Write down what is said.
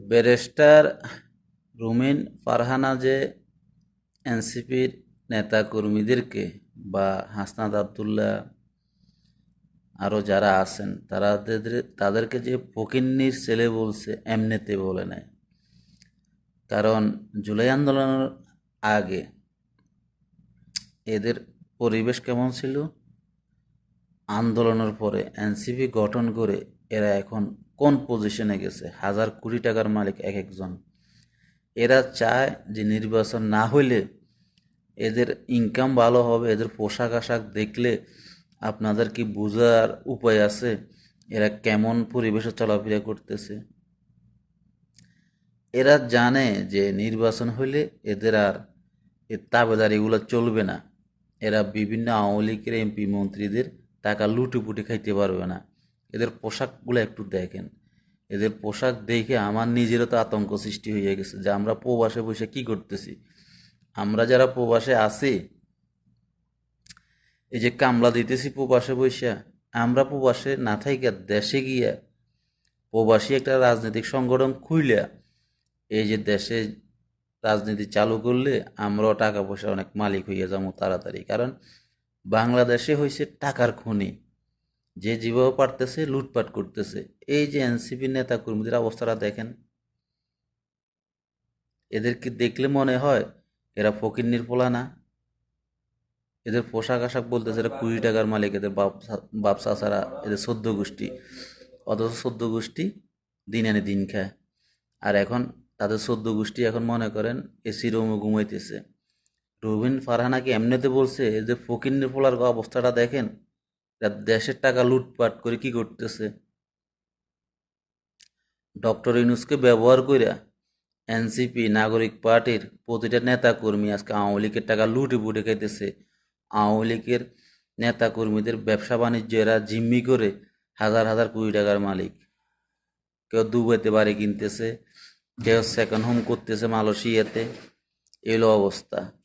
Barrister রুমিন ফারহানা যে এনসিপির নেতাকর্মীদেরকে বা হাসনাদ আবদুল্লাহ আরও যারা আছেন, তারা তাদের- তাদেরকে যে ফকিন্নির ছেলে বলছে এমনিতে বলে নাই। কারণ জুলাই আন্দোলনের আগে এদের পরিবেশ কেমন ছিল? আন্দোলনের পরে এনসিপি গঠন করে এরা এখন কোন পজিশনে গেছে? হাজার কোটি টাকার মালিক এক একজন। এরা চায় যে নির্বাচন না হইলে এদের ইনকাম ভালো হবে, এদের পোশাক আশাক দেখলে আপনাদের কি বোঝার উপায় আছে? এরা কেমন পরিবেশে চলাফেরা করতেছে? এরা জানে যে নির্বাচন হইলে এদের আর এর তাবেদারিগুলো চলবে না। এরা বিভিন্ন আওয়ামী লীগের এমপি মন্ত্রীদের টাকা লুটুপুটি খাইতে পারবে না। এদের পোশাকগুলো একটু দেখেন। এদের পোশাক দেখে আমার নিজেরও তো আতঙ্ক সৃষ্টি হয়ে গেছে যে আমরা প্রবাসে বসে কি করতেছি? আমরা যারা প্রবাসে আছি, এই যে কামলা দিতেছি প্রবাসে বসে আমরা প্রবাসে না থাইকা দেশে গিয়া প্রবাসী একটা রাজনৈতিক সংগঠন খুইলা, এই যে দেশে রাজনীতি চালু করলে আমরাও টাকা পয়সা অনেক মালিক হইয়া যাব তাড়াতাড়ি। কারণ বাংলাদেশে হয়েছে টাকার খনি। যে যেভাবে পারতেছে, লুটপাট করতেছে। এই যে এনসিপি নেতা কর্মীদের অবস্থাটা দেখেন। এদেরকে দেখলে মনে হয় এরা ফকির পোলা না। এদের পোশাক আশাক বলতেছে এরা কুড়ি টাকার মালিক, এদের বাপ বাপ চাচারা এদের সদ্য গোষ্ঠী। অথচ সদ্য গোষ্ঠী দিন আনে দিন খায়। আর এখন তাদের সদ্য গোষ্ঠী এখন মনে করেন এসি রুমে ঘুমাইতেছে। রবিন ফারহানাকে এমনিতে বলছে যে ফকিন্নির পোলার অবস্থাটা দেখেন এরা দেশের টাকা লুটপাট করে কি করতেছে? ডক্টর ইউনুসকে ব্যবহার করে এনসিপি, নাগরিক পার্টির প্রতিটা নেতা কর্মী আজকে আওয়ামী লীগের টাকা লুটে পুটে খাইতেছে। আওয়ামী লীগের নেতা কর্মীদের ব্যবসা বাণিজ্য এরা জিম্মি করে হাজার হাজার কোটি টাকার মালিক। কেউ দুবাইতে বাড়ি কিনতেছে, কেউ সেকেন্ড হোম করতেছে মালয়েশিয়াতে। এলো অবস্থা।